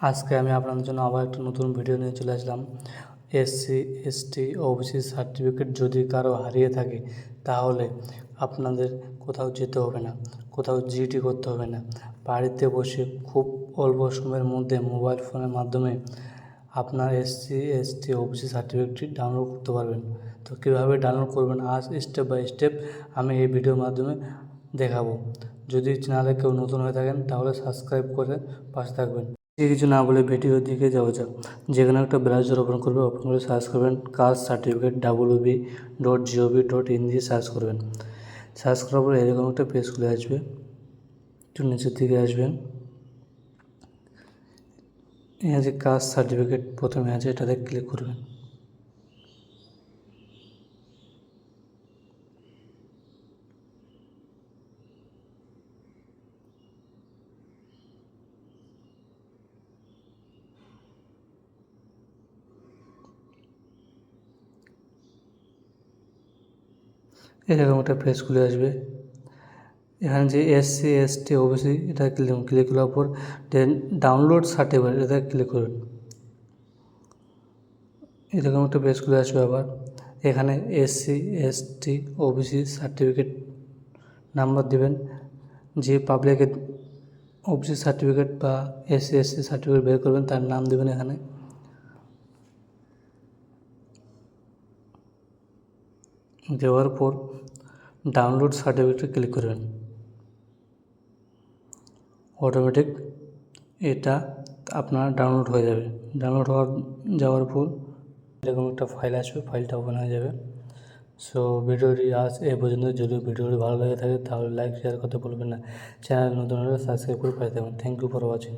আজকে আমি আপনাদের জন্য আবার একটা নতুন ভিডিও নিয়ে চলে আসলাম। এসসি এসটি ওবিসি সার্টিফিকেট যদি কারও হারিয়ে থাকে, তাহলে আপনাদের কোথাও যেতে হবে না, কোথাও জিডি করতে হবে না। বাড়িতে বসে খুব অল্প সময়ের মধ্যে মোবাইল ফোনের মাধ্যমে আপনার এসসি এসটি ওবিসি সার্টিফিকেটটি ডাউনলোড করতে পারবেন। তো কীভাবে ডাউনলোড করবেন, আজ স্টেপ বাই স্টেপ আমি এই ভিডিওর মাধ্যমে দেখাবো। যদি চ্যানেলে কেউ নতুন হয়ে থাকেন, তাহলে সাবস্ক্রাইব করে পাশে থাকবেন। বেশি কিছু না বলে ভিডিওর দিকে যাওয়া যাক। যেখানে একটা ব্রাউজার ওপেন করবে, ওপেন করে সার্চ করবেন caste certificate W B dot gov dot in দিয়ে সার্চ করবেন। সার্চ করার পরে এরকম একটা পেজ খুলে আসবে। একটু নিচের দিকে আসবেন। এই যে কাস্ট সার্টিফিকেট প্রথমে আছে, এটাতে ক্লিক করবেন। এরকম একটা পেজ খুলে আসবে। এখানে যে S C SC ST OBC এটা ক্লিক ক্লিক করার পর দেন ডাউনলোড সার্টিফিকেট এটা ক্লিক করুন এরকম একটা পেজ খুলে আসবে আবার। এখানে S C SC ST OBC certificate number দিবেন। যে পাবলিকের ওবিসি সার্টিফিকেট বা এসসি এসটি সার্টিফিকেট বের করবেন তার নাম দেবেন এখানে। দেওয়ার পর ডাউনলোড সার্টিফিকেটে ক্লিক করবেন। অটোমেটিক এটা আপনার ডাউনলোড হয়ে যাবে। ডাউনলোড হওয়ার যাওয়ার পর এরকম একটা ফাইল আসবে ফাইলটা ওপেন হয়ে যাবে। সো ভিডিওটি আজ এ পর্যন্ত। যদি ভিডিওটি ভালো লেগে থাকে তাহলে লাইক শেয়ার করতে ভুলবেন না। চ্যানেল নতুন হলে সাবস্ক্রাইব করে পাই থ্যাংক ইউ ফর ওয়াচিং